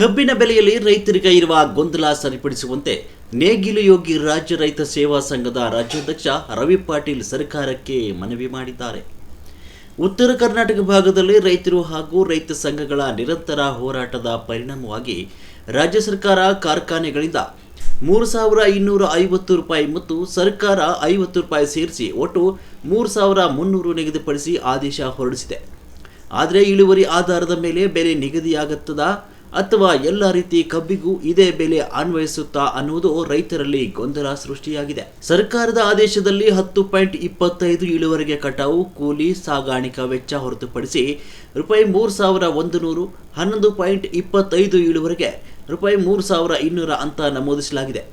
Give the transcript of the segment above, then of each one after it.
ಕಬ್ಬಿನ ಬೆಲೆಯಲ್ಲಿ ರೈತರಿಗೆ ಇರುವ ಗೊಂದಲ ಸರಿಪಡಿಸುವಂತೆ ನೇಗಿಲು ಯೋಗಿ ರಾಜ್ಯ ರೈತ ಸೇವಾ ಸಂಘದ ರಾಜ್ಯಾಧ್ಯಕ್ಷ ರವಿ ಪಾಟೀಲ್ ಸರ್ಕಾರಕ್ಕೆ ಮನವಿ ಮಾಡಿದ್ದಾರೆ. ಉತ್ತರ ಕರ್ನಾಟಕ ಭಾಗದಲ್ಲಿ ರೈತರು ಹಾಗೂ ರೈತ ಸಂಘಗಳ ನಿರಂತರ ಹೋರಾಟದ ಪರಿಣಾಮವಾಗಿ ರಾಜ್ಯ ಸರ್ಕಾರ ಕಾರ್ಖಾನೆಗಳಿಂದ ಮೂರು ಸಾವಿರ ಇನ್ನೂರ ಐವತ್ತು ರೂಪಾಯಿ ಮತ್ತು ಸರ್ಕಾರ ಐವತ್ತು ರೂಪಾಯಿ ಸೇರಿಸಿ ಒಟ್ಟು ಮೂರು ಸಾವಿರ ಮುನ್ನೂರು ನಿಗದಿಪಡಿಸಿ ಆದೇಶ ಹೊರಡಿಸಿದೆ. ಆದರೆ ಇಳುವರಿ ಆಧಾರದ ಮೇಲೆ ಬೆಲೆ ನಿಗದಿಯಾಗುತ್ತದಾ? ಅಥವಾ ಎಲ್ಲ ರೀತಿ ಕಬ್ಬಿಗೂ ಇದೇ ಬೆಲೆ ಅನ್ವಯಿಸುತ್ತಾ ಅನ್ನುವುದು ರೈತರಲ್ಲಿ ಗೊಂದಲ ಸೃಷ್ಟಿಯಾಗಿದೆ. ಸರ್ಕಾರದ ಆದೇಶದಲ್ಲಿ ಹತ್ತು ಪಾಯಿಂಟ್ ಇಪ್ಪತ್ತೈದು ಇಳುವರಿಗೆ ಕಟಾವು, ಕೂಲಿ, ಸಾಗಾಣಿಕಾ ವೆಚ್ಚ ಹೊರತುಪಡಿಸಿ ರೂಪಾಯಿ ಮೂರು ಸಾವಿರ ಒಂದು ನೂರು ಹನ್ನೊಂದು ಪಾಯಿಂಟ್ ಇಪ್ಪತ್ತೈದು ಇಳುವರಿಗೆ ರೂಪಾಯಿ ಮೂರು ಸಾವಿರ ಇನ್ನೂರ ಅಂತ ನಮೂದಿಸಲಾಗಿದೆ.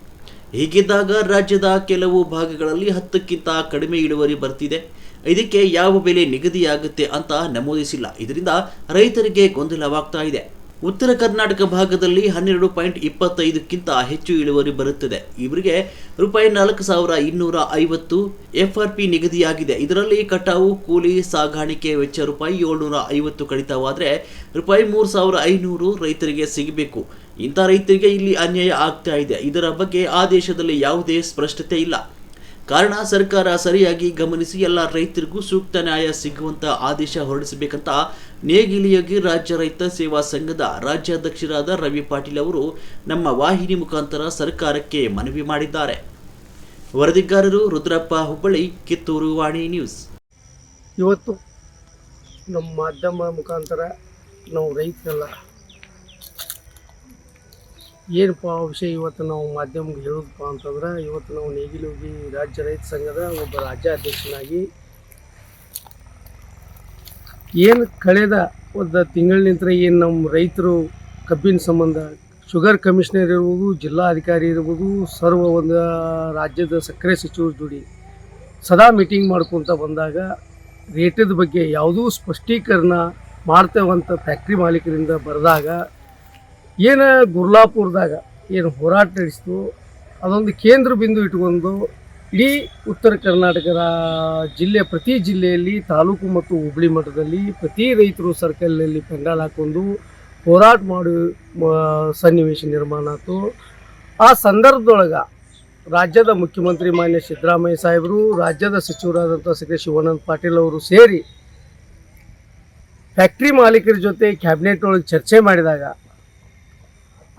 ಹೀಗಿದ್ದಾಗ ರಾಜ್ಯದ ಕೆಲವು ಭಾಗಗಳಲ್ಲಿ ಹತ್ತಕ್ಕಿಂತ ಕಡಿಮೆ ಇಳುವರಿ ಬರ್ತಿದೆ. ಇದಕ್ಕೆ ಯಾವ ಬೆಲೆ ನಿಗದಿಯಾಗುತ್ತೆ ಅಂತ ನಮೂದಿಸಿಲ್ಲ. ಇದರಿಂದ ರೈತರಿಗೆ ಗೊಂದಲವಾಗ್ತಾ ಇದೆ. ಉತ್ತರ ಕರ್ನಾಟಕ ಭಾಗದಲ್ಲಿ ಹನ್ನೆರಡು ಪಾಯಿಂಟ್ ಇಪ್ಪತ್ತೈದಕ್ಕಿಂತ ಹೆಚ್ಚು ಇಳುವರಿ ಬರುತ್ತದೆ. ಇವರಿಗೆ ರೂಪಾಯಿ ನಾಲ್ಕು ಸಾವಿರ ಇನ್ನೂರ ಐವತ್ತು ಎಫ್ಆರ್ಪಿ ನಿಗದಿಯಾಗಿದೆ. ಇದರಲ್ಲಿ ಕಟಾವು, ಕೂಲಿ, ಸಾಗಾಣಿಕೆ ವೆಚ್ಚ ರೂಪಾಯಿ ಏಳ್ನೂರ ಐವತ್ತು ಕಡಿತವಾದರೆ ರೂಪಾಯಿ ಮೂರು ಸಾವಿರ ಐನೂರು ರೈತರಿಗೆ ಸಿಗಬೇಕು. ಇಂಥ ರೈತರಿಗೆ ಇಲ್ಲಿ ಅನ್ಯಾಯ ಆಗ್ತಾ ಇದೆ. ಇದರ ಬಗ್ಗೆ ಆ ದೇಶದಲ್ಲಿ ಯಾವುದೇ ಸ್ಪಷ್ಟತೆ ಇಲ್ಲ. ಕಾರಣ ಸರ್ಕಾರ ಸರಿಯಾಗಿ ಗಮನಿಸಿ ಎಲ್ಲ ರೈತರಿಗೂ ಸೂಕ್ತ ನ್ಯಾಯ ಸಿಗುವಂತ ಆದೇಶ ಹೊರಡಿಸಬೇಕಂತ ನೇಗಿಲಿಯಾಗಿ ರಾಜ್ಯ ರೈತ ಸೇವಾ ಸಂಘದ ರಾಜ್ಯಾಧ್ಯಕ್ಷರಾದ ರವಿ ಪಾಟೀಲ್ ಅವರು ನಮ್ಮ ವಾಹಿನಿ ಮುಖಾಂತರ ಸರ್ಕಾರಕ್ಕೆ ಮನವಿ ಮಾಡಿದ್ದಾರೆ. ವರದಿಗಾರರು ರುದ್ರಪ್ಪ ಹುಬ್ಬಳ್ಳಿ, ಕಿತ್ತೂರು ವಾಣಿ ನ್ಯೂಸ್. ಇವತ್ತು ನಮ್ಮ ಮಾಧ್ಯಮ ಮುಖಾಂತರ ನಾವು ರೈತರೆಲ್ಲ ಏನಪ್ಪ ವಿಷಯ ಇವತ್ತು ನಾವು ಮಾಧ್ಯಮಕ್ಕೆ ಹೇಳೋದಪ್ಪ ಅಂತಂದ್ರೆ, ಇವತ್ತು ನಾವು ನೇಗಿಲೋಗಿ ರಾಜ್ಯ ರೈತ ಸಂಘದ ಒಬ್ಬ ರಾಜ್ಯಾಧ್ಯಕ್ಷನಾಗಿ ಏನು ಕಳೆದ ಒಂದು ತಿಂಗಳಿನಿಂದ ಏನು ನಮ್ಮ ರೈತರು ಕಬ್ಬಿನ ಸಂಬಂಧ, ಶುಗರ್ ಕಮಿಷನರ್ ಇರ್ಬೋದು, ಜಿಲ್ಲಾಧಿಕಾರಿ ಇರ್ಬೋದು, ಸರ್ವ ಒಂದು ರಾಜ್ಯದ ಸಕ್ಕರೆ ಸಚಿವರು ಜೋಡಿ ಸದಾ ಮೀಟಿಂಗ್ ಮಾಡ್ಕೊತ ಬಂದಾಗ ರೇಟದ ಬಗ್ಗೆ ಯಾವುದೂ ಸ್ಪಷ್ಟೀಕರಣ ಮಾಡ್ತೇವಂತ ಫ್ಯಾಕ್ಟ್ರಿ ಮಾಲೀಕರಿಂದ ಬರೆದಾಗ ಏನು ಗುರ್ಲಾಪುರದಾಗ ಏನು ಹೋರಾಟ ನಡೆಸಿತು, ಅದೊಂದು ಕೇಂದ್ರ ಬಿಂದು ಇಟ್ಕೊಂಡು ಇಡೀ ಉತ್ತರ ಕರ್ನಾಟಕದ ಜಿಲ್ಲೆ, ಪ್ರತಿ ಜಿಲ್ಲೆಯಲ್ಲಿ ತಾಲೂಕು ಮತ್ತು ಹುಬ್ಳಿ ಮಠದಲ್ಲಿ ಪ್ರತಿ ರೈತರು ಸರ್ಕಲ್ನಲ್ಲಿ ಪೆಂಡಾಲ್ ಹಾಕ್ಕೊಂಡು ಹೋರಾಟ ಮಾಡಿ ಸನ್ನಿವೇಶ ನಿರ್ಮಾಣ ಆಯಿತು. ಆ ಸಂದರ್ಭದೊಳಗೆ ರಾಜ್ಯದ ಮುಖ್ಯಮಂತ್ರಿ ಮಾನ್ಯ ಸಿದ್ದರಾಮಯ್ಯ ಸಾಹೇಬರು, ರಾಜ್ಯದ ಸಚಿವರಾದಂಥ ಶ್ರೀ ಶಿವಾನಂದ ಪಾಟೀಲ್ ಅವರು ಸೇರಿ ಫ್ಯಾಕ್ಟ್ರಿ ಮಾಲೀಕರ ಜೊತೆ ಕ್ಯಾಬಿನೆಟ್ ಒಳಗೆ ಚರ್ಚೆ ಮಾಡಿದಾಗ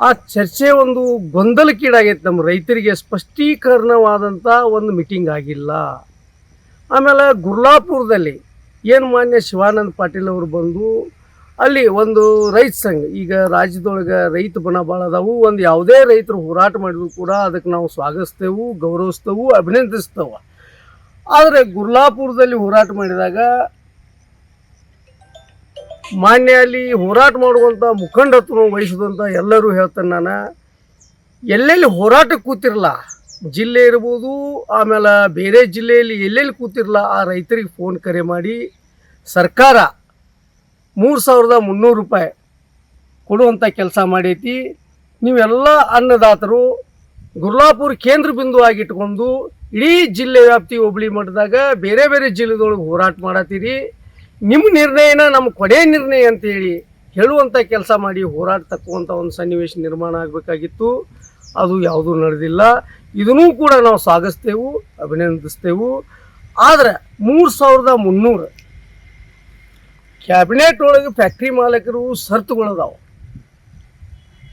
ಆ ಚರ್ಚೆ ಒಂದು ಗೊಂದಲಕ್ಕೀಡಾಗೈತೆ ನಮ್ಮ ರೈತರಿಗೆ. ಸ್ಪಷ್ಟೀಕರಣವಾದಂಥ ಒಂದು ಮೀಟಿಂಗ್ ಆಗಿಲ್ಲ. ಆಮೇಲೆ ಗುರ್ಲಾಪುರದಲ್ಲಿ ಏನು ಮಾನ್ಯ ಶಿವಾನಂದ ಪಾಟೀಲ್ ಅವರು ಬಂದು ಅಲ್ಲಿ ಒಂದು ರೈತ ಸಂಘ, ಈಗ ರಾಜ್ಯದೊಳಗೆ ರೈತ ಬಣ ಭಾಳ ಅದಾವು. ಒಂದು ಯಾವುದೇ ರೈತರು ಹೋರಾಟ ಮಾಡಿದ್ರು ಕೂಡ ಅದಕ್ಕೆ ನಾವು ಸ್ವಾಗತಿಸ್ತೇವೆ, ಗೌರವಿಸ್ತೇವೆ, ಅಭಿನಂದಿಸ್ತೇವೆ. ಆದರೆ ಗುರ್ಲಾಪುರದಲ್ಲಿ ಹೋರಾಟ ಮಾಡಿದಾಗ ಮಾನ್ಯ ಅಲ್ಲಿ ಹೋರಾಟ ಮಾಡುವಂಥ ಮುಖಂಡತ್ವ ವಹಿಸಿದಂಥ ಎಲ್ಲರೂ ಹೇಳ್ತೇನೆ ನಾನು. ಎಲ್ಲೆಲ್ಲಿ ಹೋರಾಟಕ್ಕೆ ಕೂತಿರಲ್ಲ, ಜಿಲ್ಲೆ ಇರ್ಬೋದು, ಆಮೇಲೆ ಬೇರೆ ಜಿಲ್ಲೆಯಲ್ಲಿ ಎಲ್ಲೆಲ್ಲಿ ಕೂತಿರಲ್ಲ, ಆ ರೈತರಿಗೆ ಫೋನ್ ಕರೆ ಮಾಡಿ ಸರ್ಕಾರ ಮೂರು ಸಾವಿರದ ಮುನ್ನೂರು ರೂಪಾಯಿ ಕೊಡುವಂಥ ಕೆಲಸ ಮಾಡೈತಿ. ನೀವೆಲ್ಲ ಅನ್ನದಾತರು ಗುರ್ಲಾಪುರ ಕೇಂದ್ರ ಬಿಂದು ಆಗಿಟ್ಕೊಂಡು ಇಡೀ ಜಿಲ್ಲೆ ವ್ಯಾಪ್ತಿ ಹೋಬಳಿ ಮಟ್ಟದಾಗ ಬೇರೆ ಬೇರೆ ಜಿಲ್ಲೆದೊಳಗೆ ಹೋರಾಟ ಮಾಡತ್ತೀರಿ. ನಿಮ್ಮ ನಿರ್ಣಯನ ನಮ್ಮ ಕೊಡೆ ನಿರ್ಣಯ ಅಂತೇಳಿ ಹೇಳುವಂಥ ಕೆಲಸ ಮಾಡಿ ಹೋರಾಟ ತಕ್ಕುವಂಥ ಒಂದು ಸನ್ನಿವೇಶ ನಿರ್ಮಾಣ ಆಗಬೇಕಾಗಿತ್ತು. ಅದು ಯಾವುದೂ ನಡೆದಿಲ್ಲ. ಇದನ್ನೂ ಕೂಡ ನಾವು ಸ್ವಾಗತಿಸ್ತೇವೆ ಅಭಿನಂದಿಸ್ತೇವೆ. ಆದರೆ ಮೂರು ಸಾವಿರದ ಮುನ್ನೂರು ಕ್ಯಾಬಿನೆಟ್ ಒಳಗೆ ಫ್ಯಾಕ್ಟ್ರಿ ಮಾಲೀಕರು ಷರತ್ತುಗಳದಾವು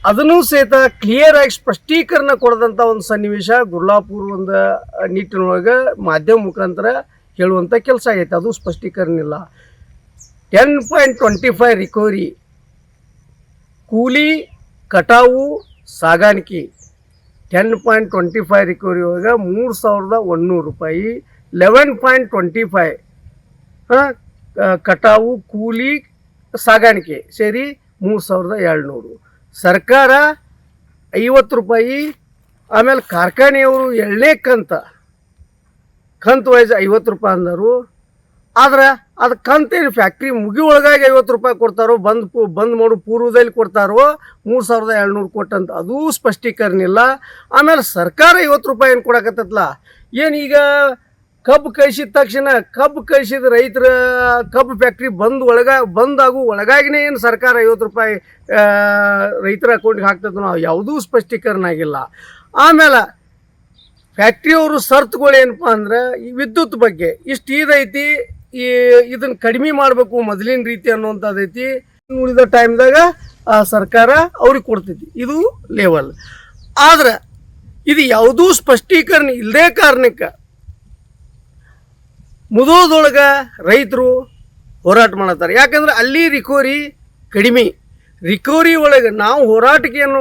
ಅದನ್ನೂ ಸಹಿತ ಕ್ಲಿಯರ್ ಆಗಿ ಸ್ಪಷ್ಟೀಕರಣ ಕೊಡದಂಥ ಒಂದು ಸನ್ನಿವೇಶ ಗುರ್ಲಾಪುರ ಒಂದು ನಿಟ್ಟಿನೊಳಗೆ ಮಾಧ್ಯಮ ಮುಖಾಂತರ ಹೇಳುವಂಥ ಕೆಲಸ ಆಗೈತೆ. ಅದು ಸ್ಪಷ್ಟೀಕರಣ ಇಲ್ಲ. Ten point twenty five recovery ಕೂಲಿ, ಕಟಾವು, ಸಾಗಾಣಿಕೆ. Ten point twenty five recovery ಒಳಗೆ ಮೂರು ಸಾವಿರದ ಒನ್ನೂರು ರೂಪಾಯಿ. ಲೆವೆನ್ ಪಾಯಿಂಟ್ ಟ್ವೆಂಟಿ ಫೈವ್ ಕಟಾವು, ಕೂಲಿ, ಸಾಗಾಣಿಕೆ. ಸೇರಿ ಮೂರು ಸಾವಿರದ ಏಳ್ನೂರು ಸರ್ಕಾರ ಐವತ್ತು ರೂಪಾಯಿ, ಆಮೇಲೆ ಕಾರ್ಖಾನೆಯವರು ಎಳ್ಳೇ ಕಂತ. ಕಂತು ವೈಸ್ ಐವತ್ತು ರೂಪಾಯಿ ಅಂದರು. ಆದ್ರೆ ಅದು ಕಂತೇನು ಫ್ಯಾಕ್ಟ್ರಿ ಮುಗಿ ಒಳಗಾಗಿ ಐವತ್ತು ರೂಪಾಯಿ ಕೊಡ್ತಾರೋ, ಬಂದ್ ಪೂ, ಬಂದ್ ಮಾಡು, ಪೂರ್ವದಲ್ಲಿ ಕೊಡ್ತಾರೋ, ಮೂರು ಸಾವಿರದ ಏಳ್ನೂರು ಕೊಟ್ಟಂತ ಅದೂ ಸ್ಪಷ್ಟೀಕರಣ ಇಲ್ಲ ಆಮೇಲೆ ಸರ್ಕಾರ ಐವತ್ತು ರೂಪಾಯಿ ಏನು ಕೊಡಕತ್ತಲ್ಲ ಏನು ಈಗ ಕಬ್ಬು ಕಳಿಸಿದ ತಕ್ಷಣ ಕಬ್ಬು ಕಳಿಸಿದ ರೈತರ ಕಬ್ಬು ಫ್ಯಾಕ್ಟ್ರಿ ಬಂದ್ ಒಳಗ, ಬಂದಾಗು ಒಳಗಾಗಿನೇ ಏನು ಸರ್ಕಾರ ಐವತ್ತು ರೂಪಾಯಿ ರೈತರ ಅಕೌಂಟ್ಗೆ ಹಾಕ್ತದ ನಾವು ಯಾವುದೂ ಸ್ಪಷ್ಟೀಕರಣ ಆಗಿಲ್ಲ. ಆಮೇಲೆ ಫ್ಯಾಕ್ಟ್ರಿಯವರು ಸರ್ತ್ಗಳು ಏನಪ್ಪ ಅಂದ್ರೆ ವಿದ್ಯುತ್ ಬಗ್ಗೆ ಇಷ್ಟು ಇದೈತಿ ಈ ಇದನ್ನ ಕಡಿಮೆ ಮಾಡಬೇಕು ಮೊದಲಿನ ರೀತಿ ಅನ್ನುವಂಥದ್ದು ಐತಿ. ಉಳಿದ ಟೈಮ್ದಾಗ ಆ ಸರ್ಕಾರ ಅವ್ರಿಗೆ ಕೊಡ್ತೈತಿ. ಇದು ಲೆವೆಲ್ ಆದ್ರೆ, ಇದು ಯಾವುದೂ ಸ್ಪಷ್ಟೀಕರಣ ಇಲ್ಲದೇ ಕಾರಣಕ್ಕೆ ಮುದೋದೊಳಗೆ ರೈತರು ಹೋರಾಟ ಮಾಡತ್ತಾರೆ. ಯಾಕಂದ್ರೆ ಅಲ್ಲಿ ರಿಕವರಿ ಕಡಿಮೆ. ರಿಕವರಿ ಒಳಗೆ ನಾವು ಹೋರಾಟಕ್ಕೆ ಏನು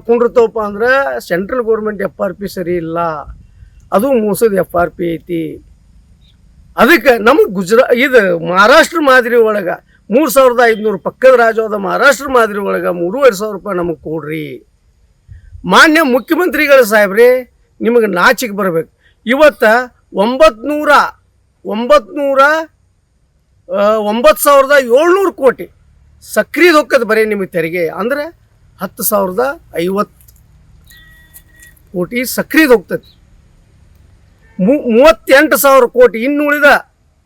ಕುಂಡಿರ್ತವಪ್ಪ ಅಂದ್ರೆ central government F R P ಸರಿ ಇಲ್ಲ. ಅದು ಮೋಸದ ಎಫ್ ಆರ್ ಪಿ ಐತಿ. ಅದಕ್ಕೆ ನಮಗೆ ಗುಜರಾ ಇದು ಮಹಾರಾಷ್ಟ್ರ ಮಾದರಿ ಒಳಗೆ ಮೂರು ಸಾವಿರದ ಐದುನೂರು ಪಕ್ಕದ ರಾಜ್ಯವಾದ ಮಹಾರಾಷ್ಟ್ರ ಮಾದರಿ ಒಳಗೆ ಮೂರುವರೆ ಸಾವಿರ ರೂಪಾಯಿ ನಮಗೆ ಕೊಡ್ರಿ. ಮಾನ್ಯ ಮುಖ್ಯಮಂತ್ರಿಗಳ ಸಾಹೇಬ್ರಿ, ನಿಮಗೆ ನಾಚಿಕೆ ಬರಬೇಕು. ಇವತ್ತು ಒಂಬತ್ತು ನೂರ ಒಂಬತ್ತು ಸಾವಿರದ ಏಳ್ನೂರು ಕೋಟಿ ಸಕ್ರಿಯ ಹೊಕ್ಕದ ಬರೀ ನಿಮಗೆ ತೆರಿಗೆ. ಅಂದ್ರೆ ಹತ್ತು ಸಾವಿರದ ಐವತ್ತು ಕೋಟಿ ಸಕ್ರಿಯದ ಹೋಗ್ತದೆ ಮೂವತ್ತೆಂಟು ಸಾವಿರ ಕೋಟಿ. ಇನ್ನು ಉಳಿದ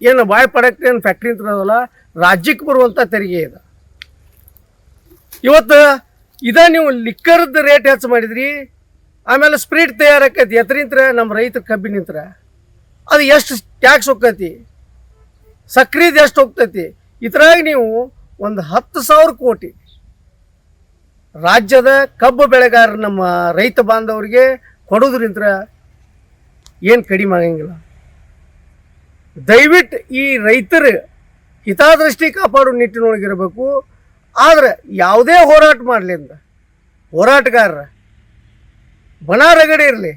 ಏನು ಬಾಯ್ ಪ್ರಾಡಕ್ಟ್ ಏನು ಫ್ಯಾಕ್ಟ್ರಿ ಅಂತ ಇರೋದಲ್ಲ, ರಾಜ್ಯಕ್ಕೆ ಬರುವಂಥ ತೆರಿಗೆ ಇದೆ. ಇವತ್ತು ಇದ ನೀವು ಲಿಕ್ಕರ್ದ ರೇಟ್ ಹೆಚ್ಚು ಮಾಡಿದ್ರಿ, ಆಮೇಲೆ ಸ್ಪ್ರಿಟ್ ತಯಾರಾಕೈತಿ ಎತ್ತರಿಂತ್ರ ನಮ್ಮ ರೈತರ ಕಬ್ಬಿನಿಂತ್ರ ಅದು ಎಷ್ಟು ಟ್ಯಾಕ್ಸ್ ಹೋಗ್ತೈತಿ? ಸಕ್ರಿದು ಎಷ್ಟು ಹೋಗ್ತೈತಿ? ಇದ್ರಾಗ ನೀವು ಒಂದು ಹತ್ತು ಸಾವಿರ ಕೋಟಿ. ರಾಜ್ಯದ ಕಬ್ಬು ಬೆಳೆಗಾರ ನಮ್ಮ ರೈತ ಬಾಂಧವರಿಗೆ ಕೊಡೋದ್ರಿಂತ ಏನು ಕಡಿಮೆ ಆಗಂಗಿಲ್ಲ. ದಯವಿಟ್ಟು ಈ ರೈತರ ಹಿತಾದೃಷ್ಟಿ ಕಾಪಾಡೋ ನಿಟ್ಟಿನೊಳಗಿರಬೇಕು. ಆದರೆ ಯಾವುದೇ ಹೋರಾಟ ಮಾಡಲಿ ಅಂತ ಹೋರಾಟಗಾರರ. ಬಣ ರಗಡೆ ಇರಲಿ.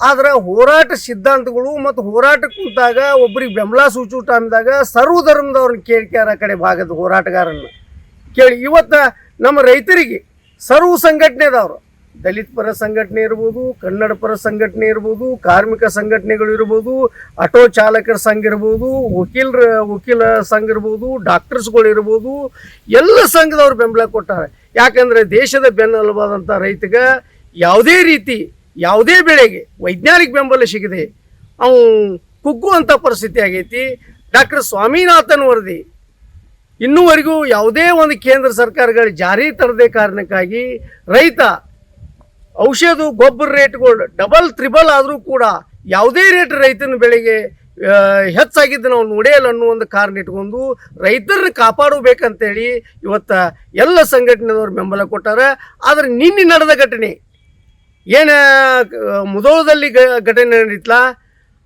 ಆದರೆ ಹೋರಾಟ ಸಿದ್ಧಾಂತಗಳು ಮತ್ತು ಹೋರಾಟ ಕೂತಾಗ ಒಬ್ಬರಿಗೆ ಬೆಂಬಲ ಸೂಚು ಟೈಮ್ದಾಗ ಸರ್ವ ಧರ್ಮದವ್ರನ್ನ ಕೇಳ್ಕ್ಯಾರ ಕಡೆ ಭಾಗದ ಹೋರಾಟಗಾರನ್ನ. ಕೇಳಿ ಇವತ್ತು ನಮ್ಮ ರೈತರಿಗೆ ಸರ್ವ ಸಂಘಟನೆದವರು ದಲಿತ ಪರ ಸಂಘಟನೆ ಇರ್ಬೋದು, ಕನ್ನಡ ಪರ ಸಂಘಟನೆ ಇರ್ಬೋದು, ಕಾರ್ಮಿಕ ಸಂಘಟನೆಗಳು ಇರ್ಬೋದು, ಆಟೋ ಚಾಲಕರ ಸಂಘ ಇರ್ಬೋದು, ವಕೀಲರ, ವಕೀಲ ಸಂಘ ಇರ್ಬೋದು, ಡಾಕ್ಟರ್ಸ್ಗಳು ಇರ್ಬೋದು, ಎಲ್ಲ ಸಂಘದವ್ರು ಬೆಂಬಲ ಕೊಟ್ಟಾರೆ. ಯಾಕಂದ್ರೆ ದೇಶದ ಬೆನ್ನೆಲುಬಾದಂಥ ರೈತಗೆ ಯಾವುದೇ ರೀತಿ, ಯಾವುದೇ ಬೆಳೆಗೆ ವೈಜ್ಞಾನಿಕ ಬೆಂಬಲ ಸಿಗದೆ ಅವು ಕುಗ್ಗುವಂಥ ಪರಿಸ್ಥಿತಿ ಆಗೈತಿ. ಡಾಕ್ಟರ್ ಸ್ವಾಮಿನಾಥನ್ ವರದಿ, ಇನ್ನೂವರೆಗೂ ಯಾವುದೇ ಒಂದು ಕೇಂದ್ರ ಸರ್ಕಾರಗಳು ಜಾರಿ ತರದೇ ಕಾರಣಕ್ಕಾಗಿ ರೈತ ಔಷಧ, ಗೊಬ್ಬರ ರೇಟ್ಗಳು ಡಬಲ್ ತ್ರಿಬಲ್ ಆದರೂ ಕೂಡ ಯಾವುದೇ ರೇಟ್ ರೈತನ ಬೆಳೆಗೆ ಹೆಚ್ಚಾಗಿದ್ದು ನಾವು ನೋಡೇಲ್ಲ ಅನ್ನೋ ಒಂದು ಕಾರಣ ಇಟ್ಕೊಂಡು ರೈತರನ್ನ ಕಾಪಾಡಬೇಕಂತೇಳಿ ಇವತ್ತು ಎಲ್ಲ ಸಂಘಟನೆದವ್ರು ಬೆಂಬಲ ಕೊಟ್ಟಾರೆ. ಆದರೆ ನಿನ್ನೆ ನಡೆದ ಘಟನೆ, ಏನು ಮುದೋಳದಲ್ಲಿ ಘಟನೆ ನಡೀತಲ್ಲ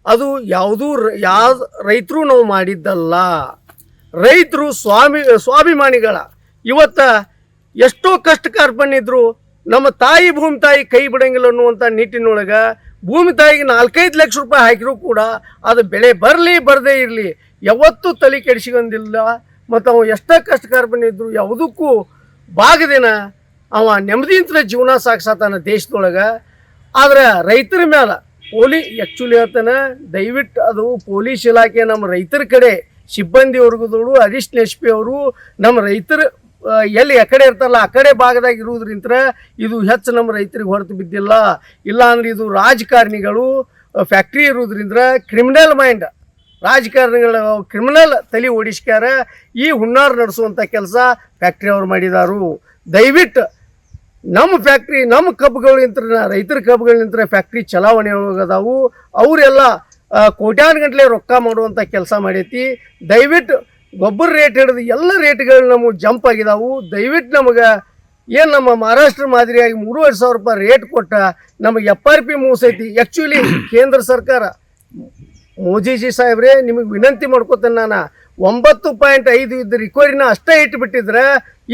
ಅದು ಯಾವುದೂ ಯಾವ ರೈತರು ನಾವು ಮಾಡಿದ್ದಲ್ಲ. ರೈತರು ಸ್ವಾಮಿ, ಸ್ವಾಭಿಮಾನಿಗಳ. ಇವತ್ತು ಎಷ್ಟೋ ಕಷ್ಟ ಕಾರ್ಪಣ್ಯ ನಮ್ಮ ತಾಯಿ ಭೂಮಿ ತಾಯಿ ಕೈ ಬಿಡಂಗಿಲ್ಲ ಅನ್ನುವಂಥ ನಿಟ್ಟಿನೊಳಗೆ ಭೂಮಿ ತಾಯಿಗೆ ನಾಲ್ಕೈದು ಲಕ್ಷ ರೂಪಾಯಿ ಹಾಕಿರೂ ಕೂಡ ಅದು ಬೆಳೆ ಬರಲಿ, ಬರದೇ ಇರಲಿ, ಯಾವತ್ತೂ ತಲೆ ಕೆಡಿಸಿಕೊಂಡಿಲ್ಲ ಮತ್ತು ಅವ ಎಷ್ಟೇ ಕಷ್ಟ ಕಾರ್ಬನಿದ್ರು ಯಾವುದಕ್ಕೂ ಬಾಗದೇನ ಅವ ನೆಮ್ಮದಿಂತ ಜೀವನ ಸಾಗಿಸತಾನ ದೇಶದೊಳಗೆ. ಆದರೆ ರೈತರ ಮೇಲೆ ಪೊಲೀ ಆ್ಯಕ್ಚುಲಿ ಹೇಳ್ತಾನೆ ದಯವಿಟ್ಟು ಅದು ಪೊಲೀಸ್ ಇಲಾಖೆ ನಮ್ಮ ರೈತರ ಕಡೆ ಸಿಬ್ಬಂದಿ ವರ್ಗದವರು ಹರೀಶ್ ನೆಶ್ಪಿ ಅವರು ನಮ್ಮ ರೈತರ ಎಲ್ಲಿ ಎಕಡೆ ಕಡೆ ಇರ್ತಾರಲ್ಲ ಆ ಕಡೆ ಭಾಗದಾಗ ಇರುವುದ್ರಿಂತ ಇದು ಹೆಚ್ಚು ನಮ್ಮ ರೈತರಿಗೆ ಹೊರತು ಬಿದ್ದಿಲ್ಲ. ಇಲ್ಲ ಅಂದ್ರೆ ಇದು ರಾಜಕಾರಣಿಗಳು ಫ್ಯಾಕ್ಟ್ರಿ ಇರೋದ್ರಿಂದ ಕ್ರಿಮಿನಲ್ ಮೈಂಡ್ ರಾಜಕಾರಣಿಗಳ ಕ್ರಿಮಿನಲ್ ತಲೆ ಓಡಿಸ್ಕ್ಯಾರ, ಈ ಹುನ್ನಾರ ನಡೆಸುವಂಥ ಕೆಲಸ ಫ್ಯಾಕ್ಟ್ರಿ ಅವ್ರು ಮಾಡಿದಾರು. ದಯವಿಟ್ಟು ನಮ್ಮ ಫ್ಯಾಕ್ಟ್ರಿ ನಮ್ಮ ಕಬ್ಬುಗಳಿಂತ್ರ, ರೈತರ ಕಬ್ಬುಗಳಿಂತ್ರ ಫ್ಯಾಕ್ಟ್ರಿ ಚಲಾವಣೆ ಒಳಗದಾವು ಅವರೆಲ್ಲ ಕೋಟ್ಯಾನುಗಂಟ್ಲೆ ರೊಕ್ಕ ಮಾಡುವಂಥ ಕೆಲಸ ಮಾಡೈತಿ. ದಯವಿಟ್ಟು ಗೊಬ್ಬರ ರೇಟ್ ಹಿಡಿದು ಎಲ್ಲ ರೇಟ್ಗಳು ನಮಗೆ ಜಂಪ್ ಆಗಿದಾವು. ದಯವಿಟ್ಟು ನಮಗೆ ಏನು ನಮ್ಮ ಮಹಾರಾಷ್ಟ್ರ ಮಾದರಿಯಾಗಿ ಮೂರುವರೆ ಸಾವಿರ ರೂಪಾಯಿ ರೇಟ್ ಕೊಟ್ಟ ನಮಗೆ ಎಫ್ ಆರ್ ಪಿ ಮೂಸೈತಿ. ಆ್ಯಕ್ಚುಲಿ ಕೇಂದ್ರ ಸರ್ಕಾರ, ಮೋದಿಜಿ ಸಾಹೇಬ್ರೆ ನಿಮಗೆ ವಿನಂತಿ ಮಾಡ್ಕೋತೇನೆ ನಾನು. ಒಂಬತ್ತು ಪಾಯಿಂಟ್ ಐದು ಇದ್ದ ರಿಕವರಿನ ಅಷ್ಟೇ ಇಟ್ಬಿಟ್ಟಿದ್ರೆ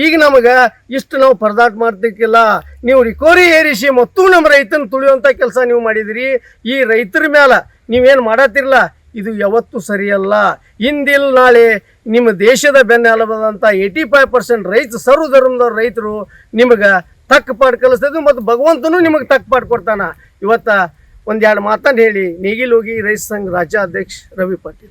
ಈಗ ನಮಗೆ ಇಷ್ಟು ನಾವು ಪರದಾಟ ಮಾಡ್ತಿಕ್ಕಿಲ್ಲ. ನೀವು ರಿಕವರಿ ಏರಿಸಿ ಮತ್ತು ನಮ್ಮ ರೈತನ ತುಳಿಯುವಂಥ ಕೆಲಸ ನೀವು ಮಾಡಿದಿರಿ. ಈ ರೈತರ ಮೇಲೆ ನೀವೇನು ಮಾಡತ್ತಿರಲ್ಲ ಇದು ಯಾವತ್ತೂ ಸರಿಯಲ್ಲ. ಇಂದಿಲ್ ನಾಳೆ ನಿಮ್ಮ ದೇಶದ ಬೆನ್ನೆಲುಬಾದಂಥ ಏಯ್ಟಿ ಫೈವ್ ಪರ್ಸೆಂಟ್ ರೈತ ಸರ್ವ ಧರ್ಮದವ್ರ ರೈತರು ನಿಮಗೆ ತಕ್ಕ ಪಾಡು ಕಲಿಸ್ತದೆ ಮತ್ತು ಭಗವಂತನು ನಿಮಗೆ ತಕ್ಕ ಪಾಡು ಕೊಡ್ತಾನ. ಇವತ್ತು ಒಂದೆರಡು ಮಾತನ್ನು ಹೇಳಿ. ನೇಗಿಲೋಗಿ ರೈತ ಸಂಘ ರಾಜ್ಯಾಧ್ಯಕ್ಷ ರವಿ ಪಾಟೀಲ್.